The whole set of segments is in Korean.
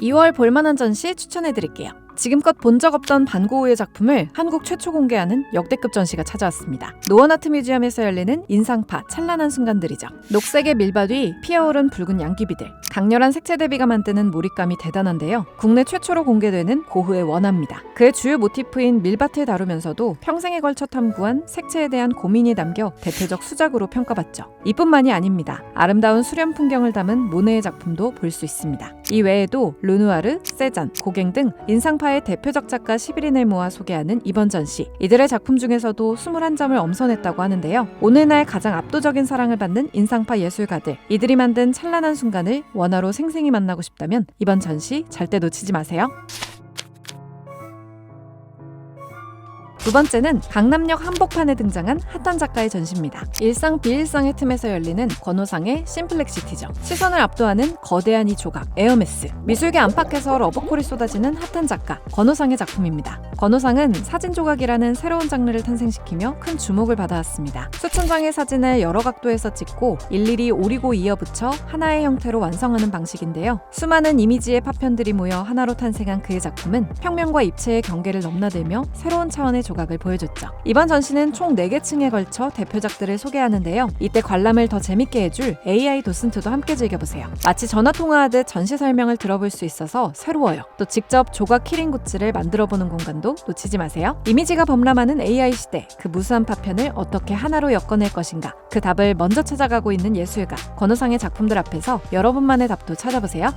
2월 볼만한 전시 추천해드릴게요. 지금껏 본 적 없던 반고우의 작품을 한국 최초 공개하는 역대급 전시가 찾아왔습니다. 노원아트 뮤지엄에서 열리는 인상파 찬란한 순간들이죠. 녹색의 밀밭 위 피어오른 붉은 양귀비들, 강렬한 색채 대비가 만드는 몰입감이 대단한데요. 국내 최초로 공개되는 고흐의 원화입니다. 그의 주요 모티프인 밀밭을 다루면서도 평생에 걸쳐 탐구한 색채에 대한 고민이 담겨 대표적 수작으로 평가받죠. 이뿐만이 아닙니다. 아름다운 수련 풍경을 담은 모네의 작품도 볼 수 있습니다. 이 외에도 르누아르, 세잔, 고갱 등 인상 파의 대표적 작가 11인을 모아 소개하는 이번 전시. 이들의 작품 중에서도 21점을 엄선했다고 하는데요. 오늘날 가장 압도적인 사랑을 받는 인상파 예술가들. 이들이 만든 찬란한 순간을 원화로 생생히 만나고 싶다면 이번 전시 절대 놓치지 마세요. 두 번째는 강남역 한복판에 등장한 핫한 작가의 전시입니다. 일상 비일상의 틈에서 열리는 권호상의 심플렉시티죠. 시선을 압도하는 거대한 이 조각, 에어메스. 미술계 안팎에서 러브콜이 쏟아지는 핫한 작가, 권호상의 작품입니다. 권호상은 사진 조각이라는 새로운 장르를 탄생시키며 큰 주목을 받아왔습니다. 수천 장의 사진을 여러 각도에서 찍고 일일이 오리고 이어붙여 하나의 형태로 완성하는 방식인데요. 수많은 이미지의 파편들이 모여 하나로 탄생한 그의 작품은 평면과 입체의 경계를 넘나들며 새로운 차원의 조각 을 보여줬죠. 이번 전시는 총 4개 층에 걸쳐 대표작들을 소개하는데요. 이때 관람을 더 재밌게 해줄 AI 도슨트도 함께 즐겨보세요. 마치 전화 통화하듯 전시 설명을 들어볼 수 있어서 새로워요. 또 직접 조각 키링 굿즈를 만들어보는 공간도 놓치지 마세요. 이미지가 범람하는 AI 시대, 그 무수한 파편을 어떻게 하나로 엮어낼 것인가? 그 답을 먼저 찾아가고 있는 예술가, 권호상의 작품들 앞에서 여러분만의 답도 찾아보세요.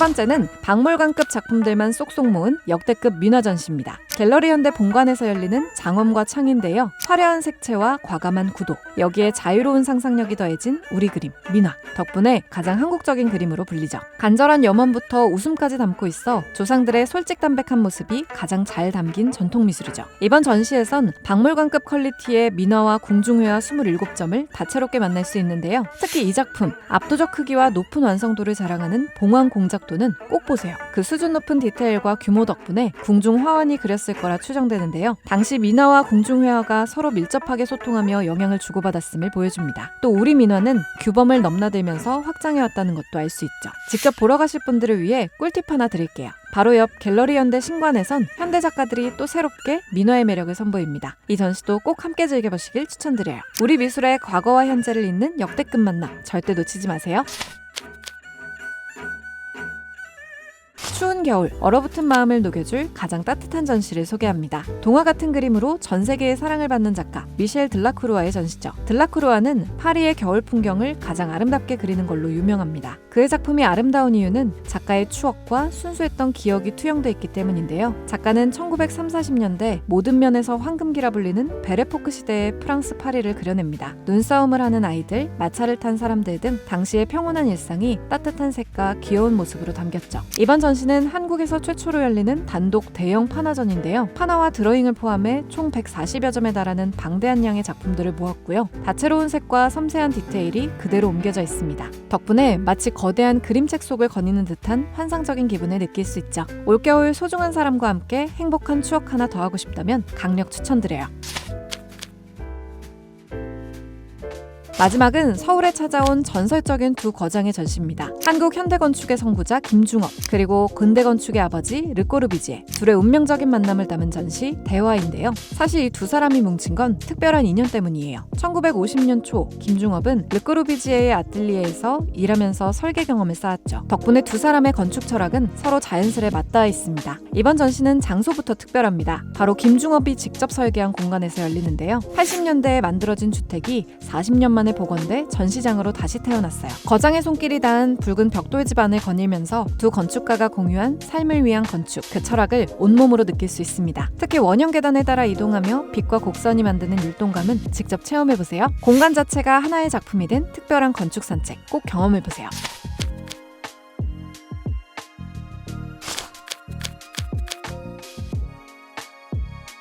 번째는 박물관급 작품들만 쏙쏙 모은 역대급 민화 전시입니다. 갤러리 현대 본관에서 열리는 장엄과 창인데요. 화려한 색채와 과감한 구도, 여기에 자유로운 상상력이 더해진 우리 그림, 민화. 덕분에 가장 한국적인 그림으로 불리죠. 간절한 염원부터 웃음까지 담고 있어 조상들의 솔직담백한 모습이 가장 잘 담긴 전통 미술이죠. 이번 전시에선 박물관급 퀄리티의 민화와 궁중회화 27점을 다채롭게 만날 수 있는데요. 특히 이 작품, 압도적 크기와 높은 완성도를 자랑하는 봉황 공작도는 꼭 보세요. 그 수준 높은 디테일과 규모 덕분에 궁중 화원이 그렸을 거라 추정되는데요. 당시 민화와 궁중회화가 서로 밀접하게 소통하며 영향을 주고받았음을 보여줍니다. 또 우리 민화는 규범을 넘나들면서 확장해왔다는 것도 알 수 있죠. 직접 보러 가실 분들을 위해 꿀팁 하나 드릴게요. 바로 옆 갤러리 현대 신관에선 현대 작가들이 또 새롭게 민화의 매력을 선보입니다. 이 전시도 꼭 함께 즐겨보시길 추천드려요. 우리 미술의 과거와 현재를 잇는 역대급 만남 절대 놓치지 마세요. 추운 겨울 얼어붙은 마음을 녹여줄 가장 따뜻한 전시를 소개합니다. 동화 같은 그림으로 전 세계의 사랑을 받는 작가 미셸 들라크루아의 전시죠. 들라크루아는 파리의 겨울 풍경을 가장 아름답게 그리는 걸로 유명합니다. 그의 작품이 아름다운 이유는 작가의 추억과 순수했던 기억이 투영돼 있기 때문인데요. 작가는 1930, 40년대 모든 면에서 황금기라 불리는 베레포크 시대의 프랑스 파리를 그려냅니다. 눈싸움을 하는 아이들, 마차를 탄 사람들 등 당시의 평온한 일상이 따뜻한 색과 귀여운 모습으로 담겼죠. 이번 전시는 한국에서 최초로 열리는 단독 대형 파나전인데요. 파나와 드로잉을 포함해 총 140여 점에 달하는 방대한 양의 작품들을 모았고요. 다채로운 색과 섬세한 디테일이 그대로 옮겨져 있습니다. 덕분에 마치 거대한 그림책 속을 거니는 듯한 환상적인 기분을 느낄 수 있죠. 올겨울 소중한 사람과 함께 행복한 추억 하나 더 하고 싶다면 강력 추천드려요. 마지막은 서울에 찾아온 전설적인 두 거장의 전시입니다. 한국 현대건축의 선구자 김중업 그리고 근대건축의 아버지 르꼬르비지의 둘의 운명적인 만남을 담은 전시 대화인데요. 사실 이 두 사람이 뭉친 건 특별한 인연 때문이에요. 1950년 초 김중업은 르꼬르비지의 아틀리에에서 일하면서 설계 경험을 쌓았죠. 덕분에 두 사람의 건축 철학은 서로 자연스레 맞닿아 있습니다. 이번 전시는 장소부터 특별합니다. 바로 김중업이 직접 설계한 공간에서 열리는데요. 80년대에 만들어진 주택이 40년 만에 복원돼 전시장으로 다시 태어났어요. 거장의 손길이 닿은 붉은 벽돌 집안을 거닐면서 두 건축가가 공유한 삶을 위한 건축, 그 철학을 온몸으로 느낄 수 있습니다. 특히 원형 계단을 따라 이동하며 빛과 곡선이 만드는 율동감은 직접 체험해보세요. 공간 자체가 하나의 작품이 된 특별한 건축 산책 꼭 경험해보세요.